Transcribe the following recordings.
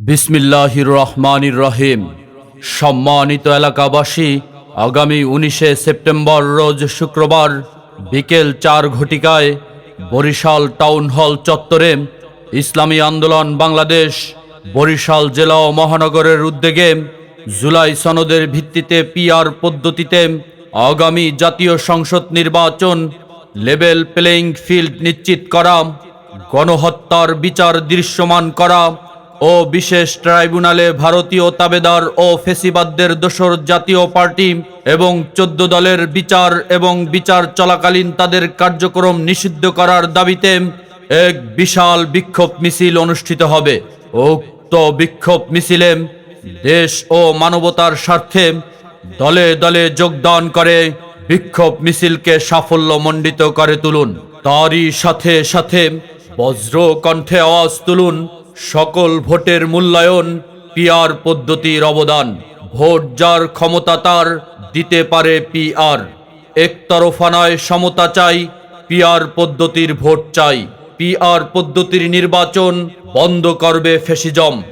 বিসমিল্লাহির রহমানির রহিম সম্মানিত এলাকাবাসী, আগামী উনিশে সেপ্টেম্বর রোজ শুক্রবার বিকেল চার ঘটিকায় বরিশাল টাউন হল চত্বরে ইসলামী আন্দোলন বাংলাদেশ বরিশাল জেলা ও মহানগরের উদ্যোগে জুলাই সনদের ভিত্তিতে পিআর পদ্ধতিতে আগামী জাতীয় সংসদ নির্বাচন লেভেল প্লেইং ফিল্ড নিশ্চিত করা, গণহত্যার বিচার দৃশ্যমান করা ও বিশেষ ট্রাইব্যুনালে ভারতীয় তাবেদার ও ফেসিবাদদের দোসর জাতীয় পার্টি এবং চোদ্দ দলের বিচার এবং বিচার চলাকালীন তাদের কার্যক্রম নিষিদ্ধ করার দাবিতে এক বিশাল বিক্ষোভ মিছিল অনুষ্ঠিত হবে। উক্ত বিক্ষোভ মিছিলে দেশ ও মানবতার স্বার্থে দলে দলে যোগদান করে বিক্ষোভ মিছিলকে সাফল্য মণ্ডিত করে তুলুন। তারই সাথে সাথে বজ্র কণ্ঠে আওয়াজ তুলুন। সকল ভোটের মূল্যায়ন পিআর পদ্ধতির অবদান। ভোট যার ক্ষমতা তার, দিতে পারে পিআর। একতরফা নয় সমতা চাই, পিআর পদ্ধতির ভোট চাই। পিআর পদ্ধতির নির্বাচন বন্ধ করবে ফেসিজম।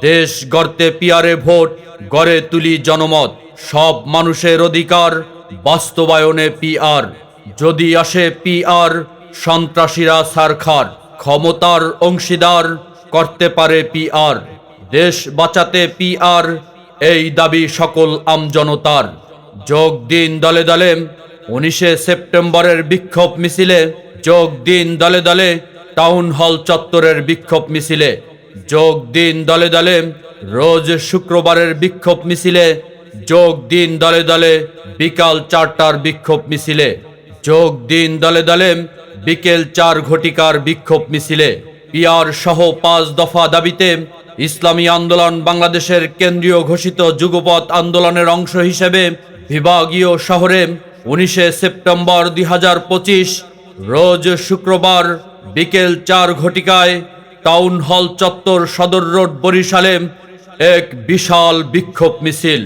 দেশ গড়তে পিয়ারে ভোট, গড়ে তুলি জনমত। সব মানুষের অধিকার বাস্তবায়নে পিআর। যদি আসে পিআর, সন্ত্রাসীরা সারখার। ক্ষমতার অংশীদার করতে পারে পিআর দেশ বাঁচাতে পিআর এই দাবি সকল আমজনতার যোগ দিন দলে দলে, উনিশে সেপ্টেম্বরের বিক্ষোভ মিছিলে। যোগ দিন দলে দলে, টাউন হল চত্বরের বিক্ষোভ মিছিলে। যোগ দিন দলে দলে, রোজ শুক্রবারের বিক্ষোভ মিছিলে। যোগ দিন দলে দলে, বিকাল চারটার বিক্ষোভ মিছিলে। যোগ দিন দলে দলে, বিকেল চার ঘটিকার বিক্ষোভ মিছিলে। পিয়ার সহ পাঁচ দফা দাবিতে ইসলামী আন্দোলন বাংলাদেশের কেন্দ্রীয় ঘোষিত যুগপৎ আন্দোলনের অংশ হিসেবে বিভাগীয় শহরে উনিশে সেপ্টেম্বর দুই হাজার পঁচিশ, রোজ শুক্রবার বিকেল চার ঘটিকায় টাউন হল চত্বর সদর রোড বরিশালে এক বিশাল বিক্ষোভ মিছিল।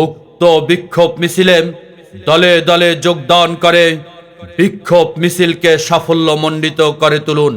উক্ত বিক্ষোভ মিছিলে দলে দলে যোগদান করে বিক্ষোভ মিছিলকে সাফল্যমণ্ডিত করে তুলুন।